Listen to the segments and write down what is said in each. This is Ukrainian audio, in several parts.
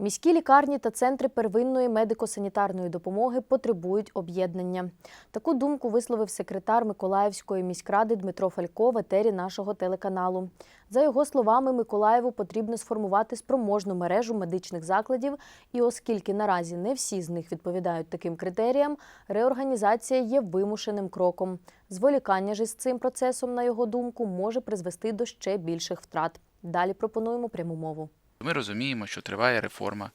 Міські лікарні та центри первинної медико-санітарної допомоги потребують об'єднання. Таку думку висловив секретар Миколаївської міськради Дмитро Фалько в етері нашого телеканалу. За його словами, Миколаєву потрібно сформувати спроможну мережу медичних закладів, і оскільки наразі не всі з них відповідають таким критеріям, реорганізація є вимушеним кроком. Зволікання ж із цим процесом, на його думку, може призвести до ще більших втрат. Далі пропонуємо пряму мову. Ми розуміємо, що триває реформа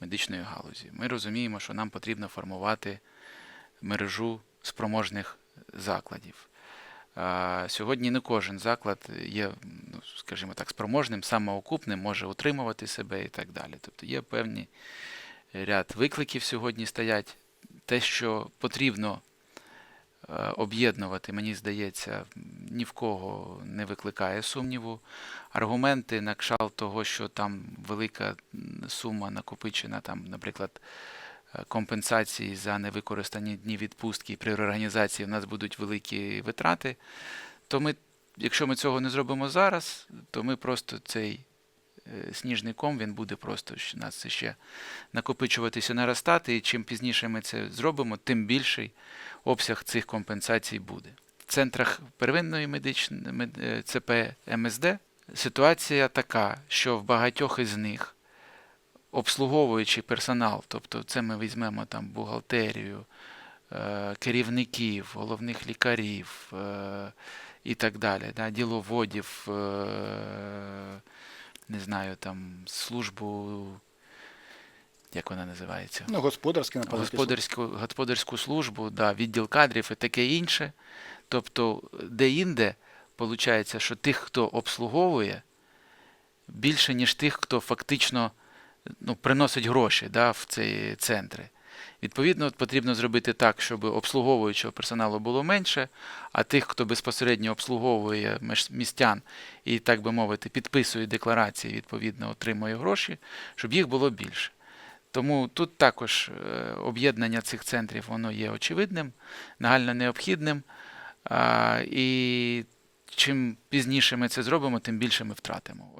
медичної галузі. Ми розуміємо, що нам потрібно формувати мережу спроможних закладів. Сьогодні не кожен заклад є, ну, скажімо так, спроможним, самоокупним, може утримувати себе і так далі. Тобто є певний ряд викликів сьогодні стоять. Те, що потрібно е, об'єднувати, мені здається, ні в кого не викликає сумніву. Аргументи на кшталт того, що там велика сума накопичена, там, наприклад, е, компенсації за невикористані дні відпустки при реорганізації в нас будуть великі витрати, то ми, якщо ми цього не зробимо зараз, то ми просто цей е, сніжний ком, він буде просто щ- нас ще накопичуватися, наростати, і чим пізніше ми це зробимо, тим більший обсяг цих компенсацій буде. В центрах первинної медичної е, ЦП МСД ситуація така, що в багатьох із них обслуговуючий персонал, тобто це ми візьмемо там бухгалтерію, е, керівників, головних лікарів е, і так далі, да, діловодів, е, не знаю, там службу, як вона називається? Ну, господарське, напевно. господарську, господарську службу, да, відділ кадрів і таке інше. Тобто, де-інде, виходить, що тих, хто обслуговує, більше, ніж тих, хто фактично ну, приносить гроші да, в ці центри. Відповідно, потрібно зробити так, щоб обслуговуючого персоналу було менше, а тих, хто безпосередньо обслуговує містян і, так би мовити, підписує декларації, відповідно, отримує гроші, щоб їх було більше. Тому тут також е, об'єднання цих центрів воно є очевидним, нагально необхідним. І чим пізніше ми це зробимо, тим більше ми втратимо.